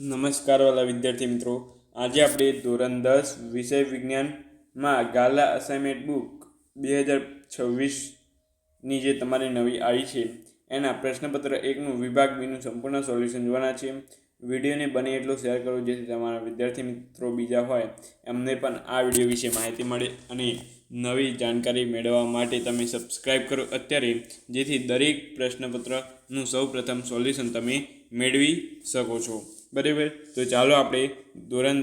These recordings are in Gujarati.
નમસ્કાર વાલા વિદ્યાર્થી મિત્રો. આજે આપણે ધોરણ દસ વિષય વિજ્ઞાનમાં ગાલા અસાઇનમેન્ટ બુક બે હજાર છવ્વીસની જે તમારી નવી આવી છે, એના પ્રશ્નપત્ર એકનું વિભાગ બીનું સંપૂર્ણ સોલ્યુશન જોવાના છે. વિડીયોને બને એટલો શેર કરો જેથી તમારા વિદ્યાર્થી મિત્રો બીજા હોય એમને પણ આ વીડિયો વિશે માહિતી મળે અને નવી જાણકારી મેળવવા માટે તમે સબસ્ક્રાઈબ કરો અત્યારે, જેથી દરેક પ્રશ્નપત્રનું સૌ પ્રથમ સોલ્યુશન તમે મેળવી શકો છો. બરાબર? તો ચાલો આપણે ધોરણ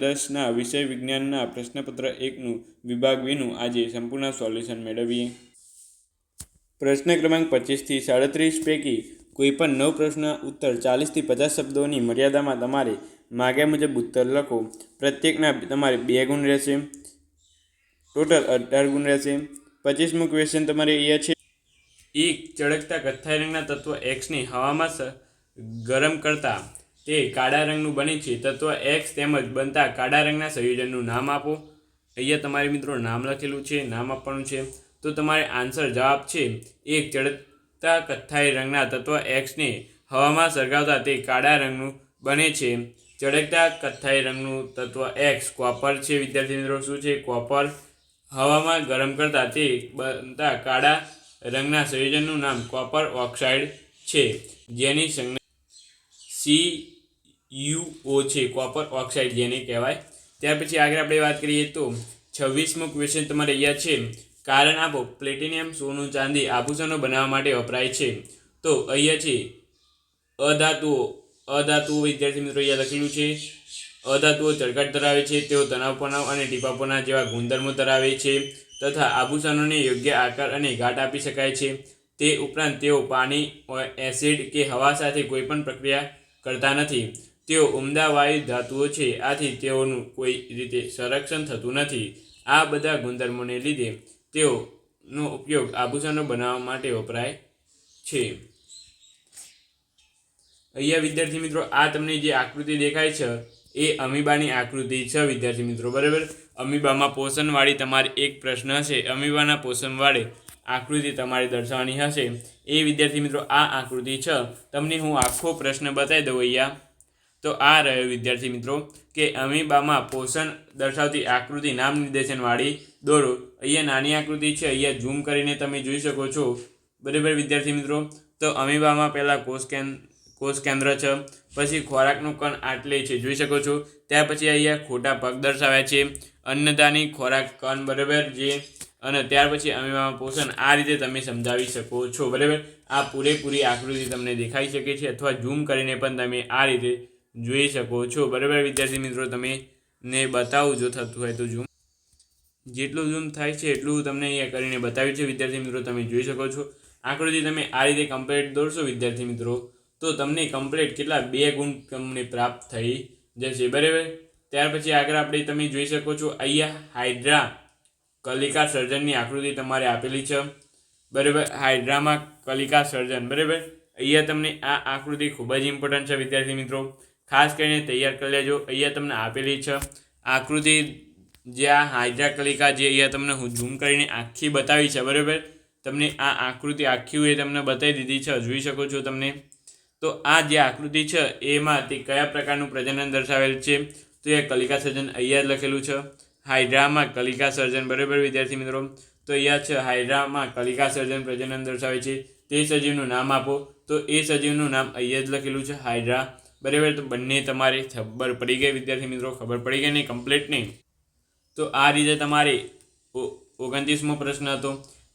વિષય વિજ્ઞાનના પ્રશ્નપત્ર એકનું વિભાગ વિનું આજે સંપૂર્ણ સોલ્યુશન મેળવીએ. પ્રશ્ન ક્રમાંક પચીસથી સાડત્રીસ પૈકી કોઈપણ નવ પ્રશ્ન ઉત્તર ચાલીસથી પચાસ શબ્દોની મર્યાદામાં તમારે માગ્યા મુજબ ઉત્તર લખો. પ્રત્યેકના તમારે બે ગુણ રહેશે. ટોટલ અઢાર ગુણ રહેશે. પચીસમું ક્વેશ્ચન તમારે અહીંયા છે. એક ચળકતા કથ્થાઈ રંગના તત્વ એક્સની હવામાં ગરમ કરતા તે કાળા રંગનું બને છે. તત્વ એક્સ તેમજ બનતા કાળા રંગના સંયોજનનું નામ આપો. અહીંયા તમારે મિત્રો નામ લખેલું છે, નામ આપવાનું છે. તો તમારે આન્સર જવાબ છે, એક ચડતા કથ્થાઈ રંગના તત્વ એક્સને હવામાં સળગાવતા તે કાળા રંગનું બને છે. ચડકતા કથ્થાઈ રંગનું તત્વ એક્સ કોપર છે. વિદ્યાર્થી મિત્રો, શું છે? કોપર હવામાં ગરમ કરતા તે બનતા કાળા રંગના સંયોજનનું નામ કોપર ઓક્સાઇડ છે. જેની સંજ્ઞા સી યુ ઓ છે, કોપર ઓક્સાઇડ જેને કહેવાય. ત્યાર પછી આગળ આપણે વાત કરીએ તો છવ્વીસમો ક્વેશ્ચન તમારે અહીંયા છે. કારણ આપો પ્લેટિનિયમ સોનું ચાંદી આભૂષણો બનાવવા માટે વપરાય છે. તો અહીંયા છે, અધાતુઓ અધાતુઓ વિદ્યાર્થી મિત્રો અહીંયા લખેલું છે. અધાતુઓ ચળકાટ ધરાવે છે, તેઓ તણાવપણાવ અને ટીપાપોના જેવા ગુણધર્મો ધરાવે છે તથા આભૂષણોને યોગ્ય આકાર અને ઘાટ આપી શકાય છે. તે ઉપરાંત તેઓ પાણી એસિડ કે હવા સાથે કોઈપણ પ્રક્રિયા કરતા નથી. તેઓ ઉમદા વાયુ ધાતુઓ છે. આથી તેઓનું કોઈ રીતે સંરક્ષણ થતું નથી. આ બધા ગુણધર્મોને લીધે તેઓનો ઉપયોગ આભૂષણો બનાવવા માટે વપરાય છે. અહીંયા વિદ્યાર્થી મિત્રો, આ તમને જે આકૃતિ દેખાય છે, એ અમીબાની આકૃતિ છે વિદ્યાર્થી મિત્રો, બરાબર? અમીબામાં પોષણવાળી તમારે એક પ્રશ્ન હશે. અમીબાના પોષણવાળી આકૃતિ તમારે દર્શાવવાની હશે. એ વિદ્યાર્થી મિત્રો, આ આકૃતિ છે. તમને હું આખો પ્રશ્ન બતાવી દઉં અહીંયા. તો આ રહ્યો વિદ્યાર્થી મિત્રો, કે અમીબામાં પોષણ દર્શાવતી આકૃતિ નામ નિર્દેશનવાળી દોરો. અહીંયા નાની આકૃતિ છે, અહીંયા ઝૂમ કરીને તમે જોઈ શકો છો. બરાબર વિદ્યાર્થી મિત્રો? તો અમીબામાં પહેલાં કોષ કોષ કેન્દ્ર છે, પછી ખોરાકનું કણ આટલે છે, જોઈ શકો છો. ત્યાર પછી અહીંયા ખોટા પગ દર્શાવ્યા છે, અન્નદાની ખોરાક કણ, બરાબર જે, અને ત્યાર પછી અમીબામાં પોષણ, આ રીતે તમે સમજાવી શકો છો, બરાબર? આ પૂરેપૂરી આકૃતિ તમને દેખાઈ શકે છે, અથવા ઝૂમ કરીને પણ તમે આ રીતે જોઈ શકો છો. બરાબર, વિદ્યાર્થી મિત્રો, તમે ને બતાવું જો થતું હોય તો ઝૂમ જેટલું ઝૂમ થાય છે એટલું તમને અહીંયા કરીને બતાવ્યું છે. વિદ્યાર્થી મિત્રો, તમે જોઈ શકો છો. આકૃતિ તમે આ રીતે કમ્પ્લેટ દોરશો, વિદ્યાર્થી મિત્રો, તો તમને કમ્પ્લેટ કેટલા? બે ગુણ તમને પ્રાપ્ત થઈ જશે. બરાબર? ત્યાર પછી આગળ આપણે તમે જોઈ શકો છો, અહીંયા હાઇડ્રા કલિકા સર્જનની આકૃતિ તમારે આપેલી છે. બરાબર? હાઇડ્રામાં કલિકા સર્જન. બરાબર? અહીંયા તમને આ આકૃતિ ખૂબ જ ઇમ્પોર્ટન્ટ છે, વિદ્યાર્થી મિત્રો. ખાસ કરીને તૈયાર કરી લેજો. અહીંયા તમને આપેલી છે આકૃતિ જે આ હાઇડ્રા કલિકા જે અહીંયા તમને હું ઝૂમ કરીને આખી બતાવી છે, બરાબર? તમને આ આકૃતિ આખી એ તમને બતાવી દીધી છે, જોઈ શકો છો તમને? તો આ જે આકૃતિ છે, એમાં તે કયા પ્રકારનું પ્રજનન દર્શાવેલ છે? તો એ કલિકા સર્જન અહીંયા લખેલું છે. હાઇડ્રામાં કલિકા સર્જન, બરાબર વિદ્યાર્થી મિત્રો? તો અહીંયા છે, હાઇડ્રામાં કલિકા સર્જન પ્રજનન દર્શાવે છે. તે સજીવનું નામ આપો. તો એ સજીવનું નામ અહીંયા જ લખેલું છે, હાઇડ્રા. બરાબર, તો બંને તમારે ખબર પડી ગઈ, વિદ્યાર્થી મિત્રો, ખબર પડી ગઈ નહીં કમ્પ્લીટ નહીં. તો આ રીતે તમારે ઓગણત્રીસમો પ્રશ્ન હતો.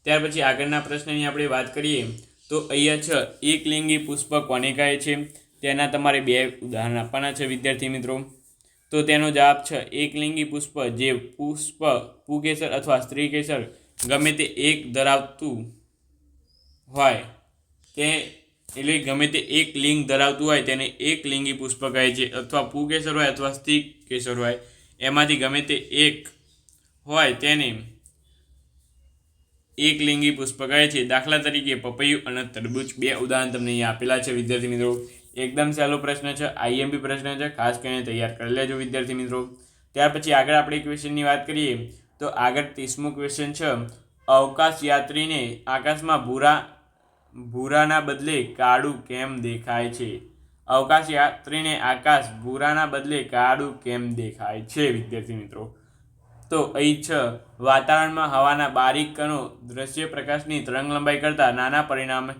ત્યાર પછી આગળના પ્રશ્નની આપણે વાત કરીએ, તો અહીંયા છે એકલિંગી પુષ્પ કોને કહે છે? તેના તમારે બે ઉદાહરણ આપવાના છે, વિદ્યાર્થી મિત્રો. તો તેનો જવાબ છે એકલિંગી પુષ્પ જે પુષ્પ, પુકેસર અથવા સ્ત્રી કેસર ગમે તે એક ધરાવતું હોય, તે એટલે ગમે તે એક લિંગ ધરાવતું હોય તેને એક લિંગી પુષ્પ કહે છે, અથવા પુકેસર હોય અથવા સ્ત્રી કેસર હોય. એમાંથી ગમે તે એક હોય તેને એક લિંગી પુષ્પ કહે છે. દાખલા તરીકે પપૈયું અને તરબૂચ બે ઉદાહરણ તમને અહીંયા આપેલા છે, વિદ્યાર્થી મિત્રો. એકદમ સહેલો પ્રશ્ન છે, આઈએમપી પ્રશ્ન છે, ખાસ કરીને તૈયાર કરી લેજો, વિદ્યાર્થી મિત્રો. ત્યાર પછી આગળ આપણે ક્વેશ્ચનની વાત કરીએ. તો આગળ ત્રીસમું ક્વેશ્ચન છે અવકાશ યાત્રીને આકાશમાં ભૂરા ભૂરાના બદલે કાળું કેમ દેખાય છે? અવકાશયાત્રીને આકાશ ભૂરાના બદલે કાળું કેમ દેખાય છે, વિદ્યાર્થી મિત્રો? તો અહીં છ, વાતાવરણમાં હવાના બારીક કણો દ્રશ્ય પ્રકાશની તરંગ લંબાઈ કરતાં નાના પરિણામ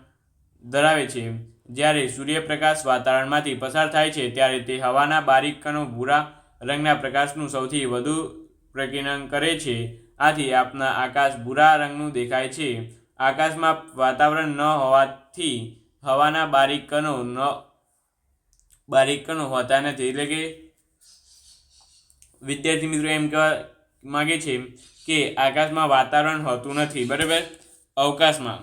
ધરાવે છે. જ્યારે સૂર્યપ્રકાશ વાતાવરણમાંથી પસાર થાય છે, ત્યારે તે હવાના બારીક કણો ભૂરા રંગના પ્રકાશનું સૌથી વધુ પ્રકીર્ણન કરે છે. આથી આપના આકાશ ભૂરા રંગનું દેખાય છે. આકાશમાં વાતાવરણ ન હોવાથી હવાના બારીક કણો ન બારીક કણો હોતા નથી. એટલે કે વિદ્યાર્થી મિત્રો એમ કહેવા માગે છે કે આકાશમાં વાતાવરણ હોતું નથી, બરાબર? અવકાશમાં.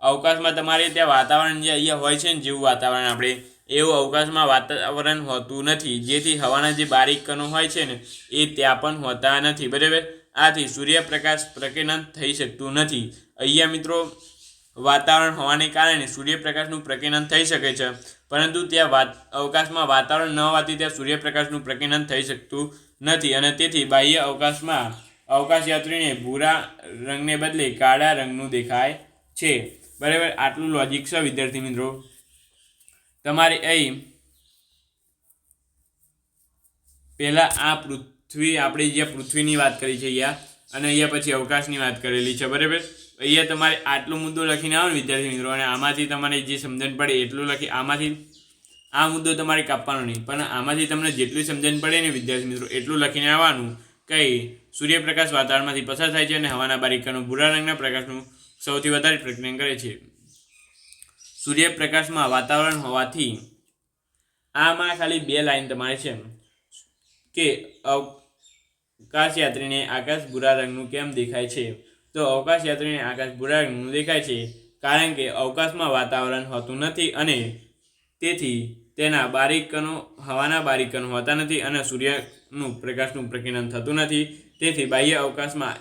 અવકાશમાં તમારે ત્યાં વાતાવરણ જે અહીંયા હોય છે ને જેવું વાતાવરણ આપણે, એવું અવકાશમાં વાતાવરણ હોતું નથી. જેથી હવાના જે બારીક હોય છે ને, એ ત્યાં પણ હોતા નથી, બરાબર? આથી સૂર્યપ્રકાશ પ્રકીર્ણન થઈ શકતું નથી. અહીંયા મિત્રો, વાતાવરણ હોવાને કારણે સૂર્યપ્રકાશનું પ્રકીર્ણન થઈ શકે છે. પરંતુ ત્યાં વાત, અવકાશમાં વાતાવરણ ન હોવાથી ત્યાં સૂર્યપ્રકાશનું પ્રકીર્ણન થઈ શકતું નથી અને તેથી બાહ્ય અવકાશમાં અવકાશયાત્રીને ભૂરા રંગને બદલે કાળા રંગનું દેખાય છે. બરાબર? આટલું લોજિક છે વિદ્યાર્થી મિત્રો. તમારે અહીં પહેલાં આ પૃથ્વી, આપણે જ્યાં પૃથ્વીની વાત કરી છે અહીંયા, અને અહીંયા પછી અવકાશની વાત કરેલી છે. બરાબર? અહીંયા તમારે આટલો મુદ્દો લખીને આવો ને વિદ્યાર્થી મિત્રો, અને આમાંથી તમારે જે સમજણ પડે એટલું લખી, આમાંથી આ મુદ્દો તમારે કાપવાનો નહીં, પણ આમાંથી તમને જેટલી સમજણ પડે ને વિદ્યાર્થી મિત્રો, એટલું લખીને આવવાનું કઈ સૂર્યપ્રકાશ વાતાવરણમાંથી પસાર થાય છે અને હવાના બારીકાનો ભૂરા રંગના પ્રકાશનું સૌથી વધારે પ્રક્રિયા કરે છે. સૂર્યપ્રકાશમાં વાતાવરણ હોવાથી આમાં ખાલી બે લાઈન તમારે છે. કે અવકાશયાત્રીને આકાશ ભૂરા રંગનું કેમ દેખાય છે? તો અવકાશયાત્રીને આકાશ ભૂરા રંગનું દેખાય છે, કારણ કે અવકાશમાં વાતાવરણ હોતું નથી અને તેથી તેના બારીકનો, હવાના બારીકણો હોતા નથી અને સૂર્યનું પ્રકાશનું પ્રકીર્ણન થતું નથી. તેથી બાહ્ય અવકાશમાં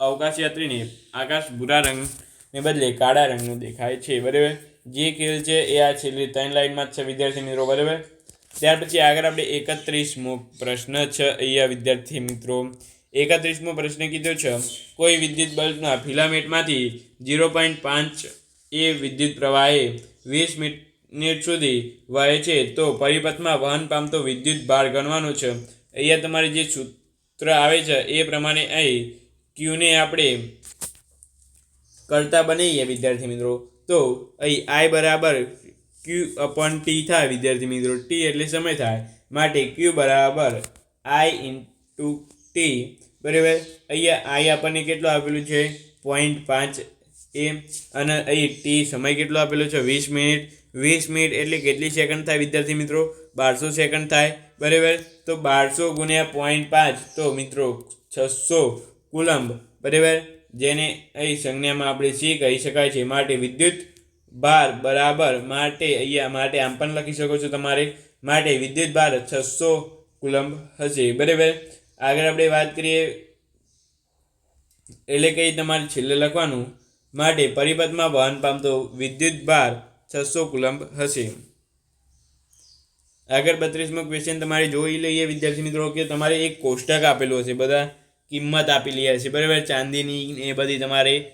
અવકાશયાત્રીને આકાશ ભૂરા રંગને બદલે કાળા રંગનું દેખાય છે, બરાબર? જે ખેલ છે એ આ છેલ્લી ત્રણ લાઈનમાં જ છે, વિદ્યાર્થી મિત્રો, બરાબર? ત્યાર પછી આગળ આપણે એકત્રીસમો પ્રશ્ન છે. અહીંયા વિદ્યાર્થી મિત્રો, એકત્રીસમો પ્રશ્ન કીધો છે. કોઈ વિદ્યુત બલ્બના ફિલામેન્ટમાંથી ઝીરો પોઈન્ટ પાંચ એ વિદ્યુત પ્રવાહે વીસ મિનિટ સુધી વહે છે, તો પરિપથમાં વહન પામતો વિદ્યુત ભાર ગણવાનો છે. અહીંયા તમારે જે સૂત્ર આવે છે, એ પ્રમાણે અહીં ક્યુને આપણે કરતા બનાવીએ વિદ્યાર્થી મિત્રો. તો અહીં આઈ બરાબર ક્યુ અપોન ટી થાય, વિદ્યાર્થી મિત્રો ટી એટલે સમય થાય, માટે ક્યુ બરાબર આઈ ઇન્ટુ ટી બરાબર? અહીંયા આઈ આપણને કેટલું આપેલું છે? પોઈન્ટ પાંચ એ અને અહીં ટી સમય કેટલો આપેલો છે? વીસ મિનિટ. વીસ મિનિટ એટલે કેટલી સેકન્ડ થાય, વિદ્યાર્થી મિત્રો? બારસો સેકન્ડ થાય, બરાબર? તો બારસો ગુણ્યા પોઈન્ટ પાંચ, તો મિત્રો છસો કુલંબ, બરાબર? જેને અહીં સંજ્ઞામાં આપણે સી કહી શકાય છે, માટે વિદ્યુત ભાર બરાબર માટે અહીંયા માટે આમ પણ લખી શકો છો તમારે. માટે વિદ્યુત ભાર છસો કુલંબ હશે. બરાબર? આગળ આપણે વાત કરીએ. એટલે કે તમારે છેલ્લે લખવાનું. માટે પરિપથમાં વહન પામતો વિદ્યુત ભાર છસો કુલંબ હશે. આગળ બત્રીસમો ક્વેશ્ચન તમારે જોઈ લઈએ વિદ્યાર્થી મિત્રો કે તમારે એક કોષ્ટક આપેલું હશે. બધા કિંમત આપેલી હશે બરાબર? ચાંદીની એ બધી તમારે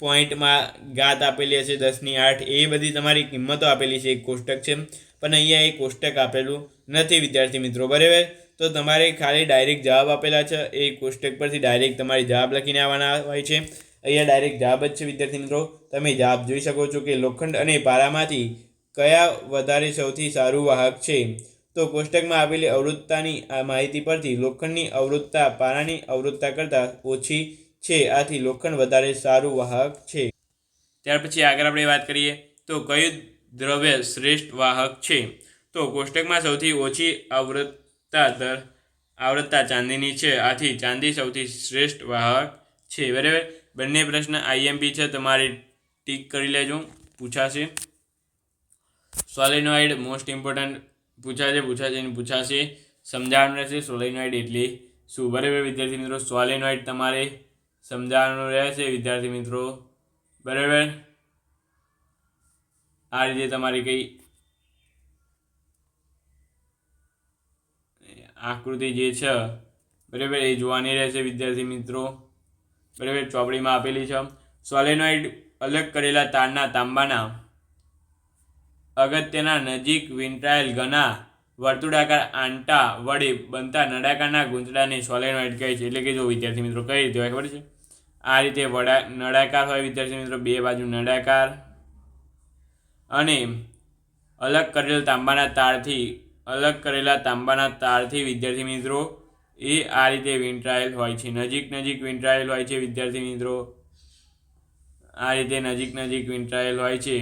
પોઈન્ટમાં ગાત આપેલી હશે, દસની આઠ, એ બધી તમારી કિંમતો આપેલી છે, એક કોષ્ટક છે. પણ અહીંયા એક કોષ્ટક આપેલું નથી, વિદ્યાર્થી મિત્રો, બરાબર? તો તમારે ખાલી ડાયરેક્ટ જવાબ આપેલા છે, એ કોષ્ટક પરથી ડાયરેક્ટ તમારે જવાબ લખીને આવવાના હોય છે. અહીંયા ડાયરેક્ટ જવાબ જ છે, વિદ્યાર્થી મિત્રો. તમે જવાબ જોઈ શકો છો કે લોખંડ અને પારામાંથી કયા વધારે સૌથી સારું વાહક છે? તો કોષ્ટકમાં આપેલી અવૃત્તાની આ માહિતી પરથી લોખંડની અવૃત્તા પારાની અવૃત્તા કરતાં ઓછી છે, આથી લોખંડ વધારે સારું વાહક છે. ત્યાર પછી આગળ આપણે વાત કરીએ, તો કયું દ્રવ્ય શ્રેષ્ઠ વાહક છે? તો કોષ્ટકમાં સૌથી ઓછી આવૃત્તા દર, આવૃત્તા ચાંદીની છે, આથી ચાંદી સૌથી શ્રેષ્ઠ વાહક છે. બરાબર? બંને પ્રશ્ન આઈએમપી છે, તમારે ટીક કરી લેજો, પૂછાશે. સોલેનોઇડ મોસ્ટ ઇમ્પોર્ટન્ટ પૂછાશે પૂછાશે અને પૂછાશે. સમજાવવાનું રહેશે સોલેનોઇડ એટલે શું? બરાબર, વિદ્યાર્થી મિત્રો, સોલેનોઇડ તમારે સમજાવવાનું રહેશે વિદ્યાર્થી મિત્રો. બરાબર? આ રીતે તમારી કઈ આકૃતિ જે છે, બરાબર, એ જોવાની રહેશે વિદ્યાર્થી મિત્રો. બરાબર, ચોપડીમાં આપેલી છે. સોલેનોઇડ અલગ કરેલા તારના તાંબાના અગત્યના નજીક વિંટાયેલ ઘના વર્તુળાકાર આંટા વડે બનતા નળાકારના ગૂંચડાને સોલેનોઇડ કહે છે. એટલે કે જો વિદ્યાર્થી મિત્રો કઈ રીતે હોય ખબર છે? આ રીતે વડા નળાકાર હોય વિદ્યાર્થી મિત્રો, બે બાજુ નળાકાર અને અલગ કરેલ તાંબાના તારથી અલગ કરેલા તાંબાના તારથી વિદ્યાર્થી મિત્રો, એ આ રીતે વિંટરાયેલ હોય છે. નજીક નજીક વિંટરાયેલ હોય છે વિદ્યાર્થી મિત્રો. આ રીતે નજીક નજીક વિંટરાયેલ હોય છે.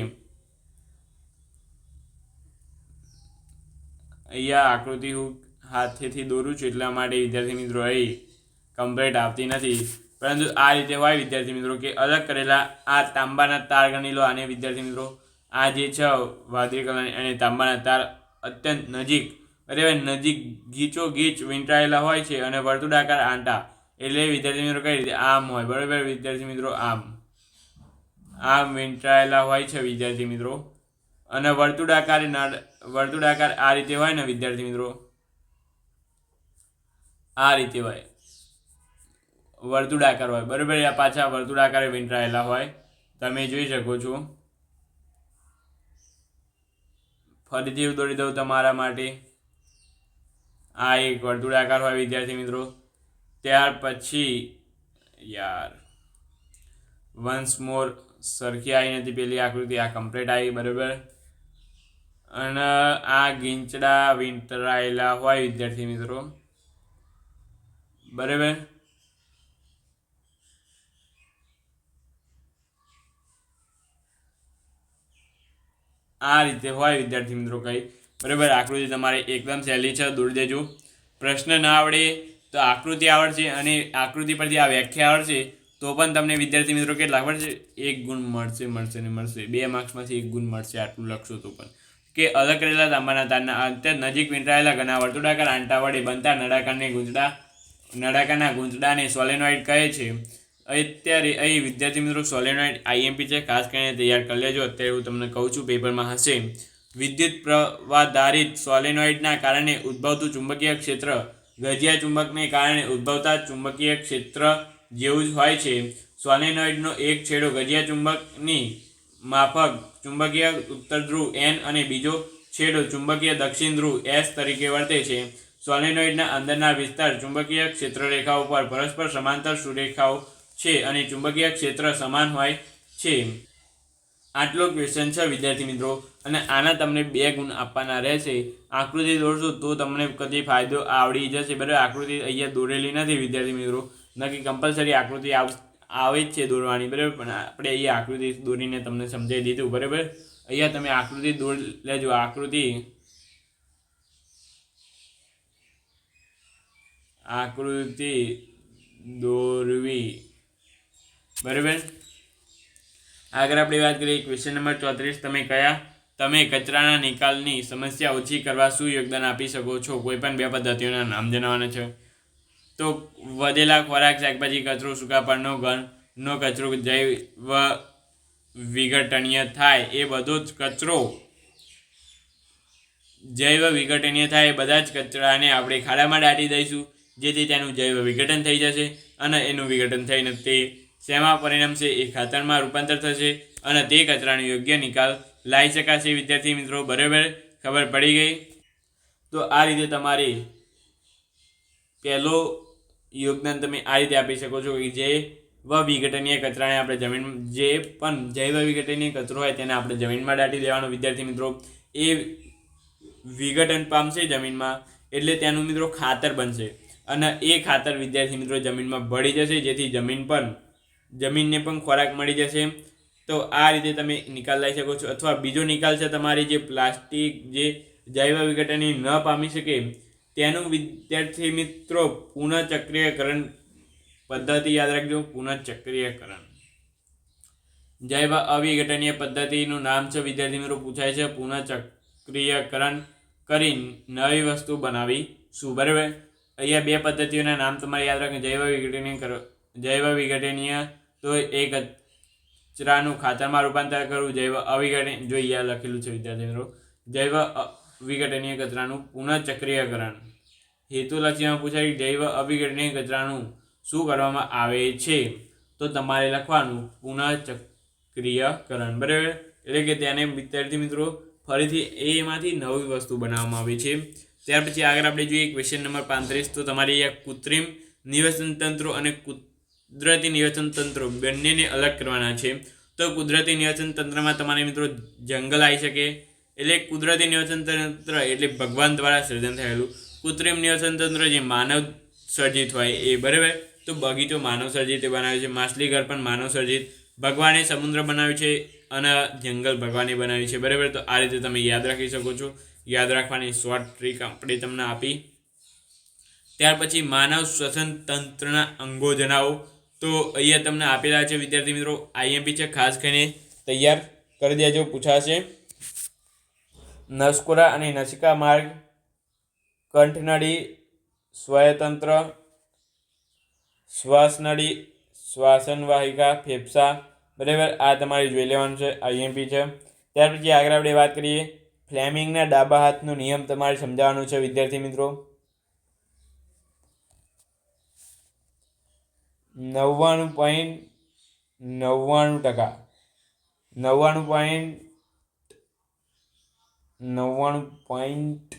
અહીંયા આકૃતિ હું હાથેથી દોરું છું એટલા માટે વિદ્યાર્થી મિત્રો અહીં કમ્પ્લેટ આવતી નથી. પરંતુ આ રીતે હોય વિદ્યાર્થી મિત્રો કે અલગ કરેલા આ તાંબાના તાર ગણી લો આને વિદ્યાર્થી મિત્રો, આ જે છે વાદળી કલરની અને તાંબાના તાર અત્યંત નજીક, અરે નજીક ગીચો ગીચ વીંટાયેલા હોય છે અને વર્તુળાકાર આંટા. એટલે વિદ્યાર્થી મિત્રો કઈ રીતે? આમ હોય. બરાબર વિદ્યાર્થી મિત્રો, આમ. આમ વીંટાયેલા હોય છે વિદ્યાર્થી મિત્રો. અને વર્તુળાકાર વર્તુળાકાર આ રીતે હોય ને વિદ્યાર્થી મિત્રો? આ રીતે હોય. વર્તુળાકાર હોય. બરાબર આ પાછા વર્તુળાકારે વીંટાયેલા હોય. તમે જોઈ શકો છો. ફરીથી દોડી દઉં તમારા માટે. આ એક વર્તુળાકાર હોય વિદ્યાર્થી મિત્રો. ત્યાર પછી, યાર વન્સ મોર સરખી આવી નથી પેલી આકૃતિ. આ કમ્પ્લીટ આવી, બરાબર? અને આ ગીંચડા વીંટરાયેલા હોય વિદ્યાર્થી મિત્રો. બરાબર? આ રીતે હોય, વિદ્યાર્થી મિત્રો કંઈ. બરાબર, આકૃતિ તમારે એકદમ સહેલી છે, દૂર દેજો. પ્રશ્ન ના આવડે તો આકૃતિ આવડશે અને આકૃતિ પરથી આ વ્યાખ્યા આવડશે તો પણ તમને વિદ્યાર્થી મિત્રો કેટલા પડશે એક ગુણ મળશે મળશે ને મળશે. બે માર્ક્સમાંથી એક ગુણ મળશે, આટલું લખશો તો પણ. કે અલગ કરેલા તાંબાના તારના અત્યંત નજીક વીંટાયેલા ઘણા વર્તુળાકાર આંટા વડે બનતા નળાકારને ગૂંચડા નળાકારના ગૂંચડાને સોલેનોઇડ કહે છે. અત્યારે અહીં વિદ્યાર્થી મિત્રો સોલેનોઇડ આઈએમપી છે. ખાસ કરીને તૈયાર કરી લેજો. અત્યારે હું તમને કહું છું પેપરમાં હશે. વિદ્યુત પ્રવાધારિત સોલેનોઇડના કારણે ઉદ્ભવતું ચુંબકીય ક્ષેત્ર ગજિયા ચુંબકને કારણે ઉદ્ભવતા ચુંબકીય ક્ષેત્ર જેવું જ હોય છે. સોલેનોઇડનો એક છેડો ગજિયા ચુંબકની માફક ચુંબકીય ઉત્તર ધ્રુવ એન અને બીજો છેડો ચુંબકીય દક્ષિણ ધ્રુવ એસ તરીકે વર્તે છે. સોલેનોઇડના અંદરના વિસ્તાર ચુંબકીય ક્ષેત્રરેખા પર પરસ્પર સમાંતર સુરેખાઓ છે અને ચુંબકીય ક્ષેત્ર સમાન હોય છે. આટલો ક્વેશ્ચન છે વિદ્યાર્થી મિત્રો. અને આના તમને બે ગુણ આપવાના રહેશે. આકૃતિ દોરશો તો તમને કદી ફાયદો આવડી જશે. બરાબર? આકૃતિ અહીંયા દોરેલી નથી વિદ્યાર્થી મિત્રો. નક્કી કમ્પલસરી આકૃતિ આવ જ છે દોરવાની. બરાબર? પણ આપણે અહીંયા આકૃતિ દોરીને તમને સમજાવી દીધું. બરાબર? અહીંયા તમે આકૃતિ દોર લેજો. આકૃતિ આકૃતિ દોરવી. બરાબર? આગળ આપણે વાત કરીએ ક્વેશ્ચન નંબર ચોત્રીસ. તમે કયા? તમે કચરાના નિકાલની સમસ્યા ઓછી કરવા શું યોગદાન આપી શકો છો? કોઈપણ બે પદ્ધતિઓના નામ જણાવવાના છે. તો વધેલા ખોરાક, શાકભાજી, કચરો, સૂકા પાનનો ઘરનો કચરો જૈવ વિઘટનીય થાય, એ બધો જ કચરો જૈવ વિઘટનીય થાય, એ બધા જ કચરાને આપણે ખાડામાં દાટી દઈશું, જેથી તેનું જૈવ વિઘટન થઈ જશે અને એનું વિઘટન થઈને તે શેમાં પરિણમશે એ ખાતરમાં રૂપાંતર થશે અને તે કચરાનો યોગ્ય નિકાલ લાવી શકાશે. વિદ્યાર્થી મિત્રો, બરાબર ખબર પડી ગઈ? તો આ રીતે તમારે પહેલો યોગદાન તમે આ રીતે આપી શકો છો કે જે વ વિઘટનીય કચરાને આપણે જમીન, જે પણ જૈવ વિઘટનીય કચરો હોય તેને આપણે જમીનમાં દાટી દેવાનો. વિદ્યાર્થી મિત્રો, એ વિઘટન પામશે જમીનમાં, એટલે તેનું મિત્રો ખાતર બનશે. અને એ ખાતર વિદ્યાર્થી મિત્રો જમીનમાં ભળી જશે, જેથી જમીન પર જમીનને પણ ખોરાક મળી જશે. તો આ રીતે તમે નિકાલ લાવી શકો છો. અથવા બીજો નિકાલ છે, તમારી જે પ્લાસ્ટિક જે જૈવ વિઘટનની ન પામી શકે, તેનું વિદ્યાર્થી મિત્રો પુનઃચક્રીયકરણ પદ્ધતિ યાદ રાખજો, પુનઃચક્રીયકરણ. જૈવ અવિઘટનીય પદ્ધતિનું નામ છે, વિદ્યાર્થી મિત્રો પૂછાય છે, પુનઃચક્રીયકરણ કરી નવી વસ્તુ બનાવી. શું, બરાબર? અહીંયા બે પદ્ધતિઓના નામ તમારે યાદ રાખજો જૈવ વિઘટનીય કરો, જૈવ વિઘટનીય તો એ કચરાનું ખાતરમાં રૂપાંતર કરવું, જૈવ અવિઘટન જોઈએ આ લખેલું છે વિદ્યાર્થી મિત્રો જૈવ વિઘટનીય કચરાનું પુનઃચક્રીયકરણ હેતુલક્ષીમાં પૂછાય, જૈવ અવિઘટનીય કચરાનું શું કરવામાં આવે છે? તો તમારે લખવાનું પુનઃચક્રિયકરણ બરાબર? એટલે કે તેને વિદ્યાર્થી મિત્રો ફરીથી એમાંથી નવી વસ્તુ બનાવવામાં આવી છે. ત્યાર પછી આગળ આપણે જોઈએ ક્વેશ્ચન નંબર પાંત્રીસ. તો તમારે અહીંયા કૃત્રિમ નિવેશન તંત્રો અને કુદરતી નિવેશન તંત્રો બંનેને અલગ કરવાના છે. તો કુદરતી નિવેશન તંત્રમાં તમારે મિત્રો જંગલ આવી શકે, એટલે કુદરતી નિવેશન તંત્ર એટલે ભગવાન દ્વારા સર્જન થયેલું. કૃત્રિમ નિવેશન તંત્ર જે માનવ સર્જિત હોય એ, બરાબર? તો બગીચો માનવ સર્જિત બનાવ્યો છે, માછલી ઘર પણ માનવ સર્જિત. ભગવાને સમુદ્ર બનાવ્યું છે અને જંગલ ભગવાને બનાવ્યું છે, બરાબર? તો આ રીતે તમે યાદ રાખી શકો છો. યાદ રાખવાની શોર્ટ ટ્રીક આપણે તમને આપી. ત્યાર પછી માનવ શ્વસન તંત્રના અંગો જણાવો. તો અહીંયા તમને આપેલા છે, વિદ્યાર્થી મિત્રો, આઈએમપી છે, ખાસ કરીને તૈયાર કરી દેજો, પૂછાશે. નસકોરા અને નસિકા માર્ગ, કંઠનળી, સ્વયતંત્ર, શ્વાસનળી, શ્વાસનવાહિકા, ફેફસા, બરાબર, આ તમારે જોઈ લેવાનું છે, આઈએમપી છે. ત્યાર પછી આગળ આપણે વાત કરીએ, ફ્લેમિંગના ડાબા હાથનો નિયમ તમારે સમજાવવાનો છે, વિદ્યાર્થી મિત્રો. નવ્વાણું પોઈન્ટ નવ્વાણું ટકા. નવ્વાણું પોઈન્ટ નવ્વાણું પોઈન્ટ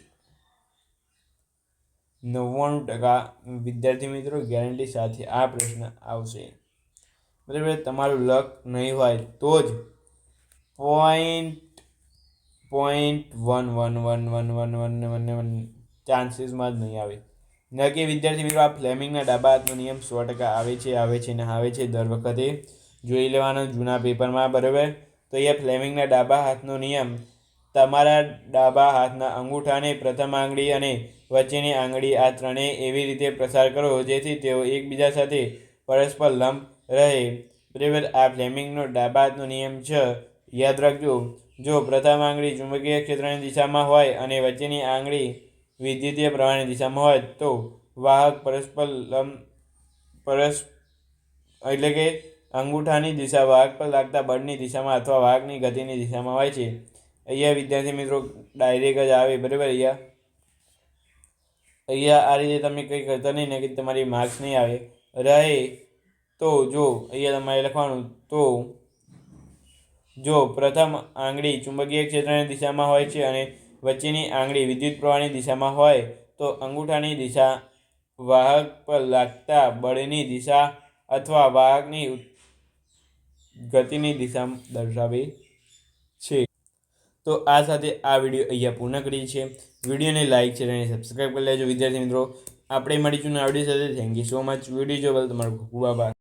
નવ્વાણું ટકા. વિદ્યાર્થી મિત્રો ગેરંટી સાથે આ પ્રશ્ન આવશે. બરાબર તમારું લક નહીં હોય તો જ point point one one one one one one one one ચાન્સીસમાં જ નહીં આવે. ન વિદ્યાર્થી મિત્રો, આ ફ્લેમિંગના ડાબા હાથનો નિયમ સો ટકા આવે છે આવે છે ને આવે છે દર વખતે. જોઈ લેવાનો જૂના પેપરમાં, બરાબર? તો અહીંયા ફ્લેમિંગના ડાબા હાથનો નિયમ, તમારા ડાબા હાથના અંગૂઠાને પ્રથમ આંગળી અને વચ્ચેની આંગળી આ ત્રણેય એવી રીતે પ્રસાર કરો, જેથી તેઓ એકબીજા સાથે પરસ્પર લંબ રહે. બરાબર? આ ફ્લેમિંગનો ડાબા હાથનો નિયમ છે. યાદ રાખજો, જો પ્રથમ આંગળી ચુંબકીય ક્ષેત્રની દિશામાં હોય અને વચ્ચેની આંગળી વિદ્યુતીય પ્રવાહની દિશામાં હોય તો વાહક પરસ્પર લંબ, પરસ, એટલે કે અંગૂઠાની દિશા વાહક પર લાગતા બળની દિશામાં અથવા વાહકની ગતિની દિશામાં હોય છે. અહીંયા વિદ્યાર્થી મિત્રો ડાયરેક્ટ જ આવે, બરાબર? અહીંયા અહીંયા આ રીતે તમે કંઈ કરતા નહીં ને કે તમારી માર્ક્સ નહીં આવે. રહે તો જો, અહીંયા તમારે લખવાનું, તો જો પ્રથમ આંગળી ચુંબકીય ક્ષેત્રની દિશામાં હોય છે અને વચ્ચેની આંગળી વિદ્યુત પ્રવાહની દિશામાં હોય તો અંગૂઠાની દિશા વાહક પર લાગતા બળની દિશા અથવા વાહકની ગતિની દિશા દર્શાવે છે. તો આ સાથે આ વીડિયો અહીંયા પૂર્ણ કરી છે વિડીયોને લાઇક છે અને સબસ્ક્રાઈબ કરી લેજો. વિદ્યાર્થી મિત્રો, આપણે મળીશું નવા વીડિયો સાથે. Thank you so much. Video જોવા તમારો ખૂબ ખૂબ આભાર.